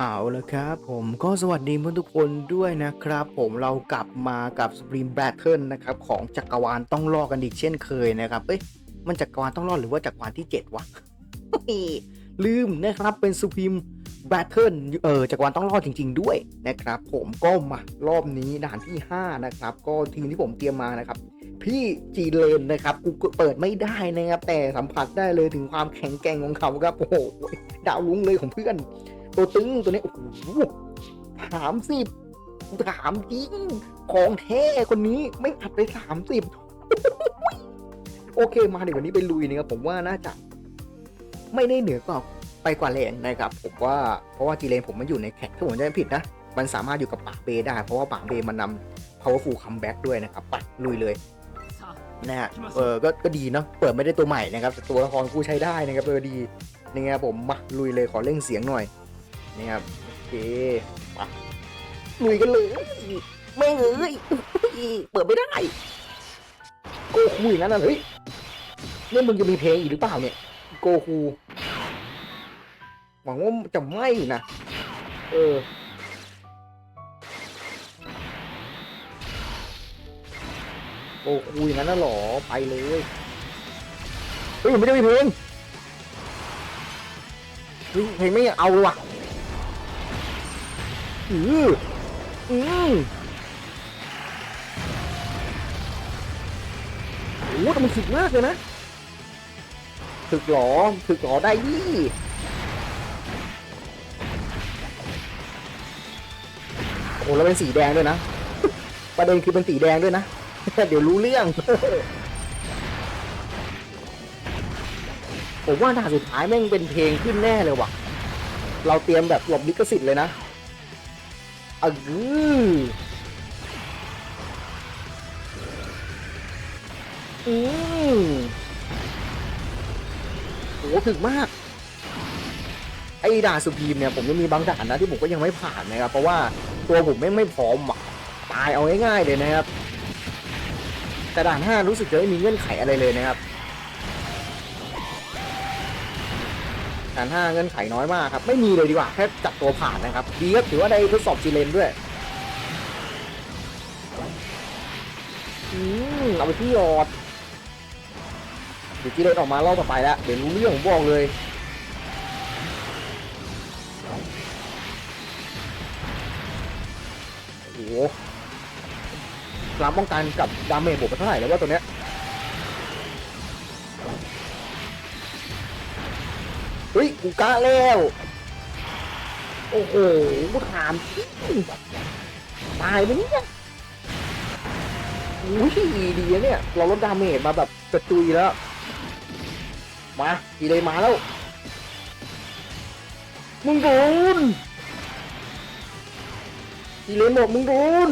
เอาละครับผมก็สวัสดีเพื่อนทุกคนด้วยนะครับ ผมเรากลับมากับ Supreme Battle นะครับของจักรวาลต้องรอดกันอีกเช่นเคยนะครับ เอ้ยมันจักรวาลต้องรอดหรือว่าจักรวาลที่ 7 วะ ลืมนะครับเป็น Supreme Battle เออจักรวาลต้องรอดจริง ๆ ด้วยนะครับผมก็มารอบนี้ด่านที่ 5 นะครับ ก็ทีมที่ผมเตรียมมานะครับ พี่จีเลนนะครับกูก็เปิดไม่ได้นะครับแต่สัมผัสได้เลยถึงความแข็งแกร่งของเขาครับโอ้โหดาวลุ้งเลยของเพื่อน ตัวตึงตัวนี้โอ้โหสามสิบถามจริง ของแท้คนนี้ไม่อัดไปสามสิบโอเคมาเดี๋ยววันนี้ไปลุยนะครับผมว่าน่าจะ ไม่ได้เหนือกว่าไปกว่าแรงนะครับผมว่าเพราะว่าจีเลนผมมันอยู่ในแท็กถ้าผมจำไม่ผิดนะ มันสามารถอยู่กับปากเบได้ เพราะว่าปากเบมันนำ powerful comeback ด้วยนะครับไปลุยเลยนะฮะเออก็ก็ดีเนาะเปิดไม่ได้ตัวใหม่นะครับแต่ตัวละครกูใช้ได้นะครับเออดีนะครับผมมาลุยเลยขอเร่งเสียงหน่อย นะครับโอเคมาลุยกันเลยไม่งเอ้ยเปิดไม่ได้โกคูอย่างนั้นน่ะเฮ้ยเนี่ยมึงจะมีเพลงอีกหรือเปล่าเนี่ย โกคูหวังว่าจะไม่นะ เออโกคูอย่างนั้นน่ะหรอไปเลยเฮ้ยยังไม่ได้มีเพลงเฮ้ยเพลงไม่เอาเลยว่ะ อืออือโอ้แต่มันถึกมากเลยนะถึกหรอถึกหรอได้ยี่โอ้แล้วเป็นสีแดงด้วยนะ ประเด็นคือเป็นสีแดงด้วยนะ เดี๋ยวรู้เรื่องผมว่าด่านสุดท้ายแม่งเป็นเพลงขึ้นแน่เลยว่ะ เราเตรียมแบบหลบลิขสิทธิ์เลยนะ อะกืออืมโหถึกมาก ไอ้ด่านสุพีมเนี่ยผมยังมีบางด่านนะที่ผมก็ยังไม่ผ่านนะครับ เพราะว่าตัวผมไม่ไม่พร้อมตายเอาง่ายๆเลยนะครับ แต่ด่านห้ารู้สึกจะไม่มีเงื่อนไขอะไรเลยนะครับ ด่านห้าเงื่อนไขน้อยมากครับ ไม่มีเลยดีกว่า แค่จับตัวผ่านนะครับ ดีครับถือว่าได้ทดสอบจีเลนด้วยอืมเอาไปที่หยอดเดี๋ยวจีเลนออกมารอบต่อไปแล้ว เดี๋ยวรู้เรื่องผมบอกเลยโอ้โหรับป้องกันกับดาเมจบวกไปเท่าไหร่แล้วว่าตัวเนี้ย ยกูกล้าแล้ว โอ้โหกูถามตายไหมเนี่ยอุ้ยดีนะเนี่ย เราลดดาเมจมาแบบกระจุยแล้ว มากีเลยมาแล้ว มึงโดนกีเลยบอกมึงโดน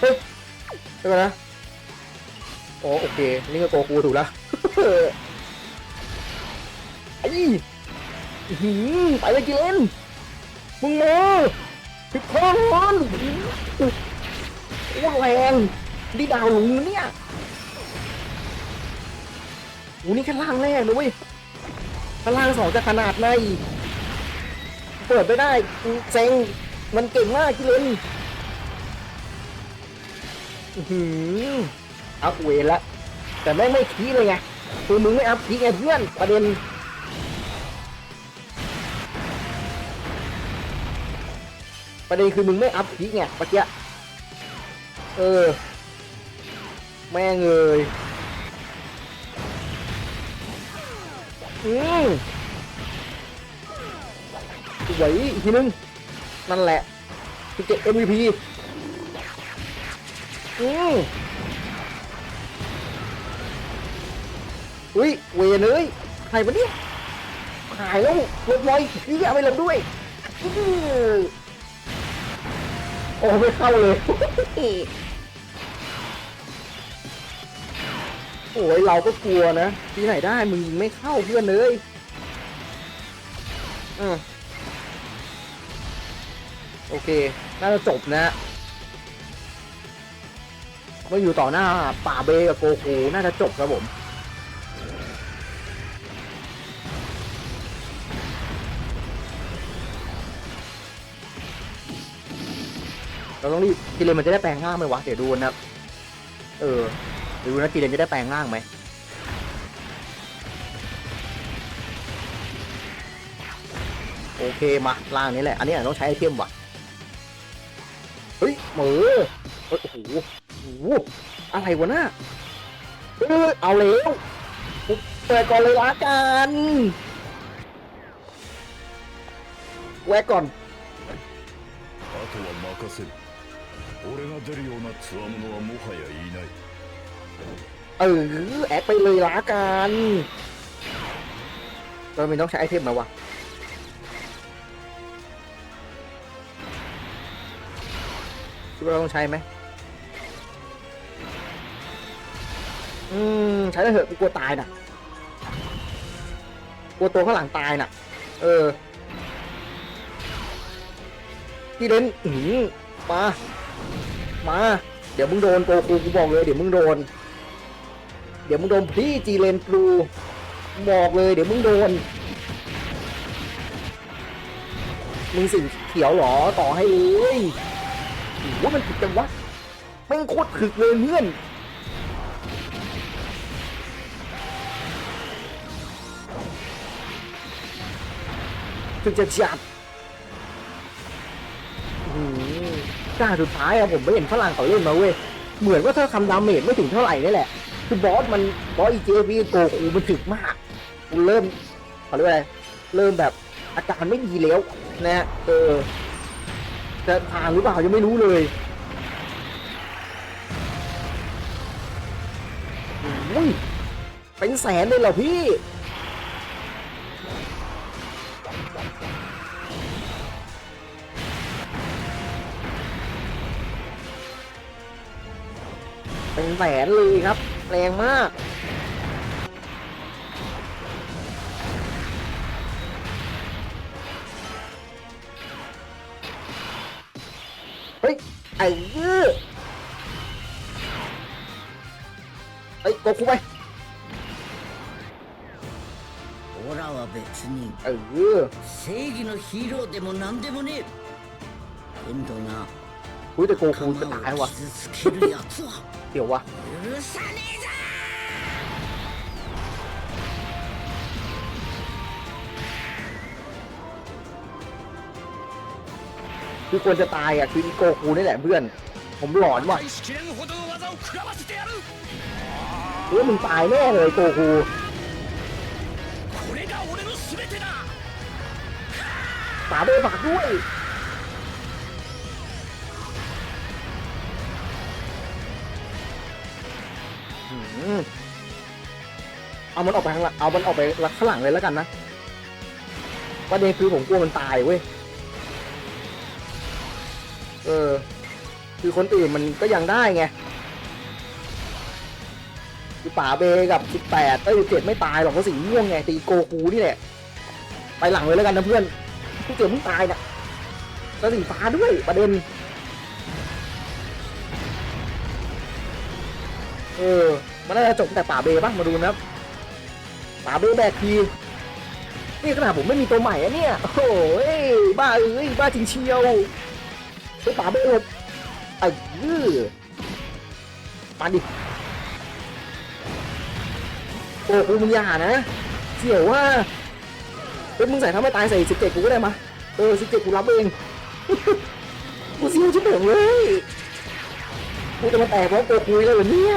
เฮ้ยเดี๋ยวก่อนนะอ๋อโอเค นี่ก็โกคูถูกแล้ว หือไปเลยกิเลนมึงมาพิดคอนโอ้แรงดีดาวหลุงเนี่ยโอ้นี่แค่ล่างแรกนะเว้ยถ้าล่างสองจะขนาดไหนเปิดไม่ได้เซ็งมันเก่งมากกิเลนหืออัพเวละแต่แม่งไม่คีเลยไงคือมึงไม่อัพคีไงเพื่อนประเด็น ประเด็นคือมึงไม่อัพพีคไงเมื่อกี้เออ แม่งเลยอืมสวยอีกทีนึง นั่นแหละคือเก็บ MVP อืมอุ้ยเวเลยใครวะเนี่ยหายแล้วลบเลยนี่เอาไปลบด้วยอื โอ้ไม่เข้าเลยโอ้ยเราก็กลัวนะที่ไหนได้มึงยิงไม่เข้าเพื่อนเลยอะโอเค น่าจะจบนะมื่ออยู่ต่อหน้าป่าเบกับโกคูน่าจะจบครับผม เราต้องรีบจีเลนมันจะได้แปลงร่างไหมวะ เดี๋ยวดูนะครับ เออเดี๋ยวดูนะจีเลนจะได้แปลงร่างไหม โอเคมาร่างนี้แหละ อันนี้อาจต้องใช้ไอเทมว่ะ เฮ้ยเหมือเฮ้ยโอ้โหโอ้โหอะไรวะน่ะเออเอาแล้วกูเปิดก่อนเลยละกันแวะก่อน あとは任せる 俺が出るようなつわものはもはやいない เออแอดไปเลยละกันเราไม่ต้องใช้ไอเทมแล้ววะคิดว่าเราต้องใช้ไหมอืม ใช้ได้เถอะกูกลัวตายน่ะ กลัวตัวข้างหลังตายน่ะ เออ พี่เล่นอืมมา มา เดี๋ยวมึงโดนโกคูกูบอกเลยเดี๋ยวมึงโดน เดี๋ยวมึงโดนพี่จีเลนปลูบอกเลย เดี๋ยวมึงโดน มึงสิงเขียวเหรอต่อให้เลยว่ามันถึกจังวะม่งโคตรถึกเลยเพื่อนถึงจะจัด อกล้าสุดท้ายอะผมไม่เห็นฝรั่งเขาเล่นมาเว้ย เหมือนว่าถ้าทำดาเมจไม่ถึงเท่าไหร่นี่แหละ คือบอสมันบอสอีเจพีโกคูมันถึกมากกูเริ่มเขาเรียกว่าอะไรเริ่มแบบอาการไม่ดีแล้วนะฮะเออจะผ่านหรือเปล่ายังไม่รู้เลยอุ้ยเป็นแสนเลยเหรอพี่ เป็นแสนเลยครับ แรงมาก เฮ้ย ไอ้เหี้ยเฮ้ยโกคูไป オラは別に เออ 正義のヒーローでも何でもねえけんどな อุ้ยแต่โกคูจะตายวะเดี๋ยววะคือควรจะตายอะคืออีโกคูนี่แหละเพื่อน ผมหลอนว่ะเฮ้ยมึงตายแน่เลยโกคูตาเบบักด้วย เอามันออกไปข้างหลังเอามันออกไปข้างหลังเลยแล้วกันนะประเด็นคือผมกลัวมันตายเว้ย เออ คือคนอื่นมันก็ยังได้ไงคือป่าเบกับสิบแปดเอ้ยเจ็ดไม่ตายหรอกเพราะสีม่วงไงตีโกคูนี่แหละ ไปหลังเลยแล้วกันนะเพื่อนผู้เจ็บมึงตายน่ะแล้วสีฟ้าด้วยประเด็น เออ มันน่าจะจบแต่ป่าเบบ้างมาดูนะครับป่าเบแบกทีนี่ขนาดผมไม่มีตัวใหม่อะเนี่ย โอ้ยบ้าเอ้ยบ้าจริงเชียวไปป่าเบหลบไอ้ยื้อมาดิ โอ้กูมึงอย่านะเสี่ยวว่าเฮ้ยมึงใส่ถ้าไม่ตายใส่สิบเจ็ดกูก็ได้มาเออสิบเจ็ดกูรับเองกูเสียวชิบเป๋งเลยกูจะมาแตกเพราะโกคุยเลยเหรอเนี่ย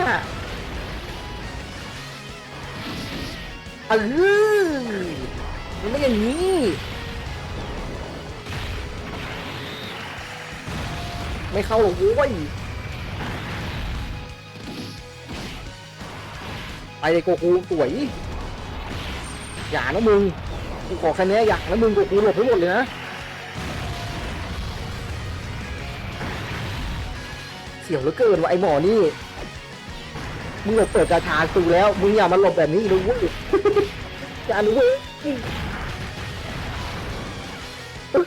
ออมันไม่อย่างนี้ ไม่เข้าหรอกโว้ยไปเลยโกคูสวยอย่านะมึงกูขอแค่นี้อย่านะมึงโกคูหลบให้หมดเลยนะเสียวเหลือเกินว่ะไอหมอนี่ มึงแบเปิดกระชาสูแล้ว มึงอย่ามาหลบแบบนี้ดูเว้ยจานเว้ยเฮ้ย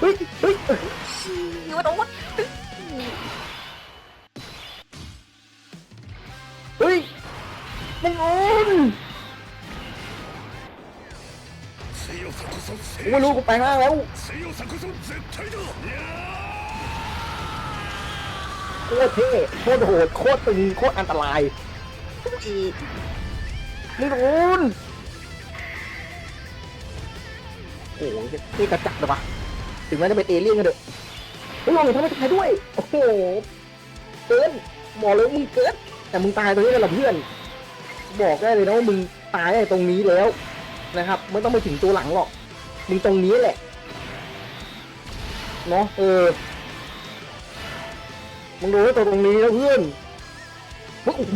เฮ้ยเฮ้ยอยู่ตรงนู้ยเฮ้ยมึงโอนกูไม่รู้กูไปห้างแล้ว โคตรเท่โคตรโหดโคตรตึงโคตรอันตรายอีไม่โดนโอ้โหนี่กระจัดเลยวะถึงแม้จะเป็นเอเลี่ยนก็เถอะไม่ลองเลยทำไมตายด้วย โอ้โห เกินบอกเลยมึงเกินแต่มึงตายตรงนี้กันเหรอเพื่อน บอกได้เลยนะว่ามึงตายตรงนี้แล้วนะครับ ไม่ต้องไปถึงตัวหลังหรอก มึงตรงนี้แหละ เนาะเออ มึงดูไว้ตัวตรงนี้แล้วเพื่อนเฮ้ยโอ้โห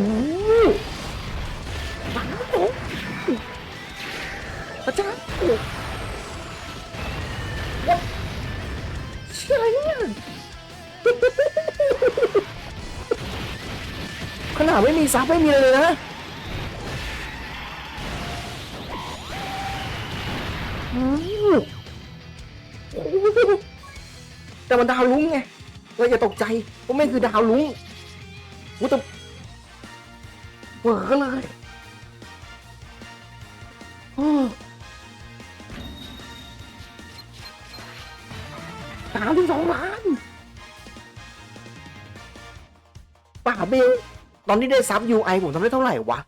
ว้าวพระเจ้าวัดเชื่ออะไรเนี่ยขนาดไม่มีซับไม่มีอะไรเลยนะอืมโอ้โหแต่มันดาวลุ้งไง เราอย่าตกใจเพราะแม่งคือดาวลุงวุ้แต่เวอร์เลยโอ้สามถึงสองล้านป่าเบลตอนนี้ได้ซับ UI ผมทำได้เท่าไหร่วะ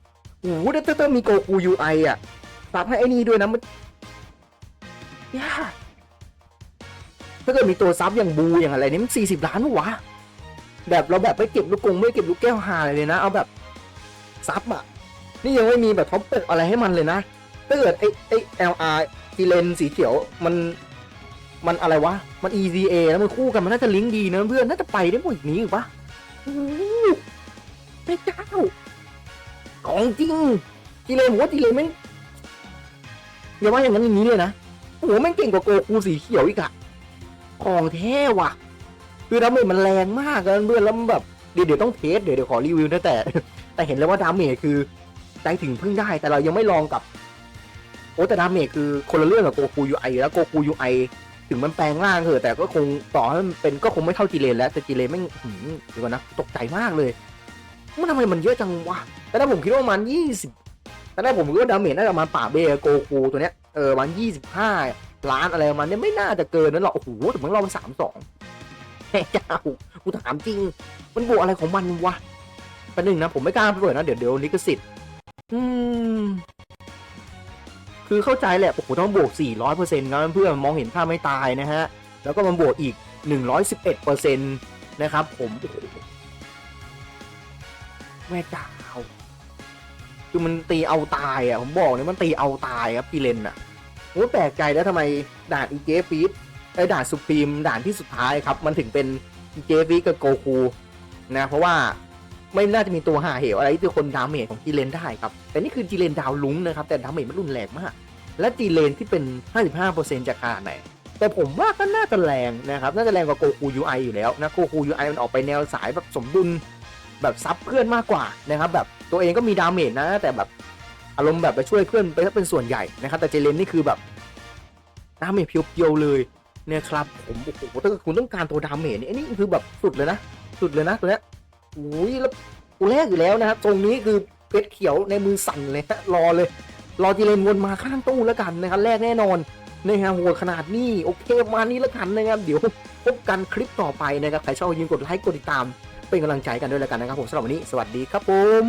โอ้โหได้เต้มีโกคู UI อะซับให้ไอ้นี่ด้วยนะมันยาก ถ้าเกิดมีตัวซับอย่างบูอย่างอะไรนี่มันสี่สิบล้านวะแบบเราแบบไม่เก็บลูกกงไม่เก็บลูกแก้วหาเลยนะ เอาแบบซับอะนี่ยังไม่มีแบบท็อปปกอะไรให้มันเลยนะถ้าเกิดไอ้ไอ้ LR จีเลนสีเขียวมันมันอะไรวะ มัน EVA แล้วมันคู่กันมันน่าจะลิงก์ดีนะเพื่อนน่าจะไปได้หมดนี้หรือปะโอ้โหพระเจ้าของจริงจีเลนผมว่าจีเลนแม่งอย่าว่าอย่างนั้นอย่างนี้เลยนะโอ้โหแม่งเก่งกว่าโกคูสีเขียวอีกอะ ของแท้ว่ะ คือดาเมจมันแรงมากเลยเพื่อนแล้วแบบเดี๋ยวเดี๋ยวต้องเทสเดี๋ยวเดี๋ยวขอรีวิวนะแต่ แต่เห็นแล้วว่าดาเมจคือใจถึงพึ่งได้แต่เรายังไม่ลองกับโอ้แต่ดาเมจคือคนละเรื่องกับโกคูยูไอแล้วโกคูยูไอถึงมันแปลงร่างเถอะแต่ก็คงต่อให้มันเป็นก็คงไม่เท่าจีเลนแล้วแต่จีเลนแม่หืมเดี๋ยวก่อนนะตกใจมากเลยมันทำไมมันเยอะจังวะแต่ถ้าผมคิดว่าประมันยี่สิบแต่ถ้าผมคิดว่าดาเมจน่าจะประมาณป่าเบโกคูตัวเนี้ยเออประมันยี่สิบห้า ล้านอะไรประมาณเนี้ยไม่น่าจะเกินนั้นหรอกโอ้โหแต่มันเรามันสามสองแม่เจ้ากูถามจริง มันบวกอะไรของมันวะประหนึ่งนะ ผมไม่กล้าเปิดนะเดี๋ยวเดี๋ยวลิขสิทธิ์อืม คือเข้าใจแหละโอ้โหต้องบวก 400เปอร์เซ็นต์นะเพื่อมองเห็นภาพไม่ตายนะฮะ แล้วก็มันบวกอีก 111เปอร์เซ็นต์นะครับผมแม่ดาวคือมันตีเอาตายอะ ผมบอกเลยมันตีเอาตายครับปีเลนอะ ผมแปลกใจแล้วทำไมด่านอีเจฟีดไอ้ด่านสุพรีมด่านที่สุดท้ายครับ มันถึงเป็นอีเจฟีดกับโกคูนะเพราะว่าไม่น่าจะมีตัวหาเหวอะไรที่จะคนดาเมจของจีเลนได้ครับ แต่นี่คือจีเลนดาวลุ้งนะครับ แต่ดาเมจมันรุนแรงมาก และจีเลนที่เป็น 55%จากขนาดไหน แต่ผมว่าก็น่าจะแรงนะครับ น่าจะแรงกว่าโกคูยูไออยู่แล้วนะโกคูยูไอมันออกไปแนวสายแบบสมดุลแบบซับเพื่อนมากกว่านะครับแบบตัวเองก็มีดาเมจนะ แต่แบบ อารมณ์แบบไปช่วยเพื่อนไปถ้าเป็นส่วนใหญ่นะครับ แต่เจเลนนี่คือแบบดาเมจเพียวๆเลยเนี่ยครับผมโอ้โหถ้าคุณต้องการตัวดาเมจนี่นนี้คือแบบสุดเลยนะ สุดเลยนะตัวนี้อุ้ยแล้วกูแรกอยู่แล้วนะครับตรงนี้คือเพชรเขียวในมือสั่นเลยฮะรอเลย รอจีเลนวนมาข้างตู้แล้วกันนะครับแรกแน่นอนนะฮะโหดขนาดนี้โอเคมานี้แล้วกันนะครับเดี๋ยวพบกันคลิปต่อไปนะครับใครชอบย่าลืมกดไลค์กดติดตาม เป็นกำลังใจกันด้วยแล้วกันนะครับผมสำหรับวันนี้สวัสดีครับผม